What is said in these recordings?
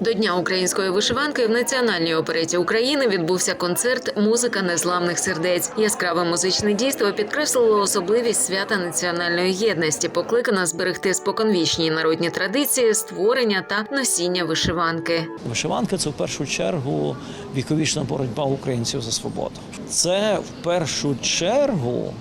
До Дня української вишиванки в Національній опереті України відбувся концерт Музика незламних сердець. Яскраве музичне дійство підкреслило особливість свята національної єдності, покликана зберегти споконвічні народні традиції, створення та носіння вишиванки. Вишиванка це в першу чергу віковічна боротьба українців за свободу. Це в першу чергу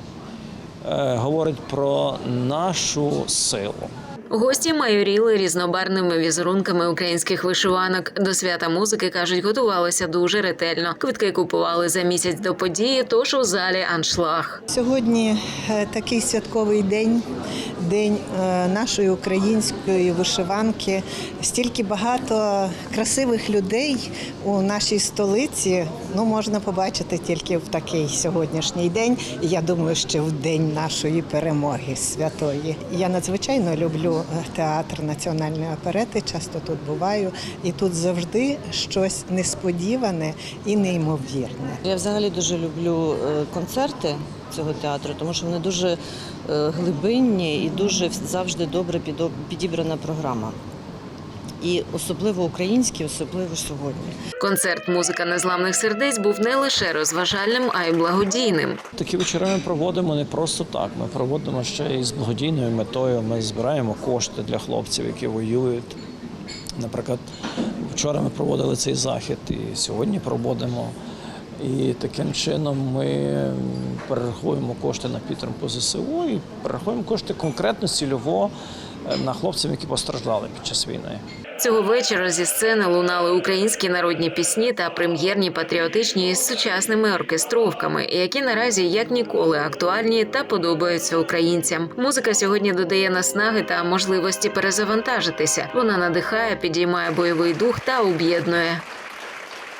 е, говорить про нашу силу. Гості майоріли різнобарвними візерунками українських вишиванок. До свята музики кажуть, готувалися дуже ретельно. Квитки купували за місяць до події, тож у залі аншлаг. Сьогодні е, такий святковий день, день е, нашої української вишиванки. Стільки багато красивих людей у нашій столиці. Ну можна побачити тільки в такий сьогоднішній день. І я думаю, що в день нашої перемоги святої. Я надзвичайно люблю е, театр національної оперети. Часто тут буваю, і тут завжди щось несподіване і неймовірне. Я взагалі дуже люблю е, концерти цього театру, тому що вони дуже глибинні і дуже завжди добре підібрана програма. І особливо українські, особливо сьогодні. Концерт Музика незламних сердець був не лише розважальним, а й благодійним. Такі вечори ми проводимо не просто так. Ми проводимо ще і з благодійною метою. Ми збираємо кошти для хлопців, які воюють. Наприклад, вчора ми проводили цей захід, і сьогодні проводимо. І таким чином ми м, перераховуємо кошти на підтримку ЗСУ і перераховуємо кошти конкретно цільово е, на хлопців, які постраждали під час війни. Цього вечора зі сцени лунали українські народні пісні та прем'єрні патріотичні із сучасними оркестровками, які наразі як ніколи актуальні та подобаються українцям. Музика сьогодні додає наснаги та можливості перезавантажитися. Вона надихає, підіймає бойовий дух та об'єднує.